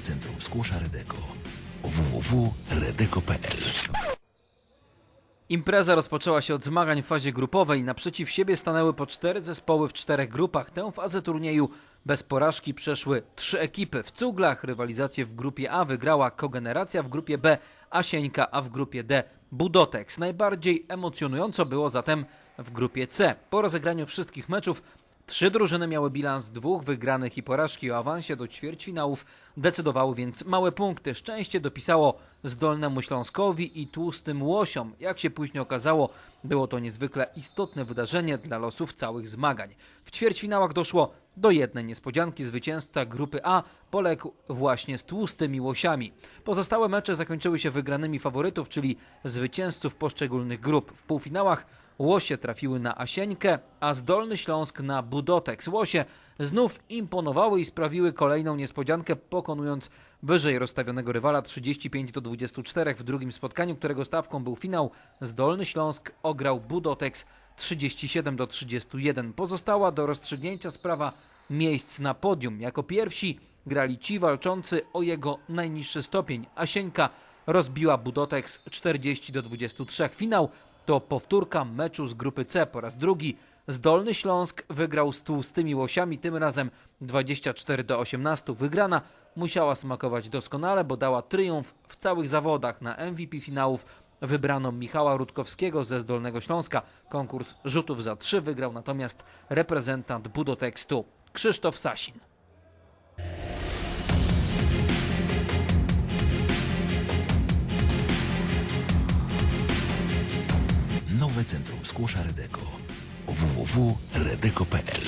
Centrum Skłosza Redeko www.redeko.pl Impreza rozpoczęła się od zmagań w fazie grupowej. Naprzeciw siebie stanęły po cztery zespoły w czterech grupach. Tę fazę turnieju bez porażki przeszły trzy ekipy. W cuglach rywalizację w grupie A wygrała Kogeneracja, w grupie B Asieńka, a w grupie D Budotex. Najbardziej emocjonująco było zatem w grupie C. Po rozegraniu wszystkich meczów Trzy drużyny miały bilans dwóch wygranych i porażki. O awansie do ćwierćfinałów decydowały więc małe punkty. Szczęście dopisało Zdolnemu Śląskowi i Tłustym Łosiom. Jak się później okazało, było to niezwykle istotne wydarzenie dla losów całych zmagań. W ćwierćfinałach doszło do jednej niespodzianki. Zwycięzca grupy A poległ właśnie z Tłustymi Łosiami. Pozostałe mecze zakończyły się wygranymi faworytów, czyli zwycięzców poszczególnych grup. W półfinałach Łosie trafiły na Asieńkę, a Zdolny Śląsk na Budotex. Łosie znów imponowały i sprawiły kolejną niespodziankę, pokonując wyżej rozstawionego rywala 35 do 24 w drugim spotkaniu, którego stawką był finał. Zdolny Śląsk ograł Budotex 37 do 31. Pozostała do rozstrzygnięcia sprawa miejsc na podium. Jako pierwsi grali ci walczący o jego najniższy stopień. Asieńka rozbiła Budotex 40 do 23. Finał to powtórka meczu z grupy C po raz drugi. Zdolny Śląsk wygrał z tłustymi łosiami, tym razem 24 do 18. Wygrana musiała smakować doskonale, bo dała triumf w całych zawodach. Na MVP finałów wybrano Michała Rutkowskiego ze Zdolnego Śląska. Konkurs rzutów za trzy wygrał natomiast reprezentant Budotekstu Krzysztof Sasin. Nowe Centrum Skłosza Redeko www.redeko.pl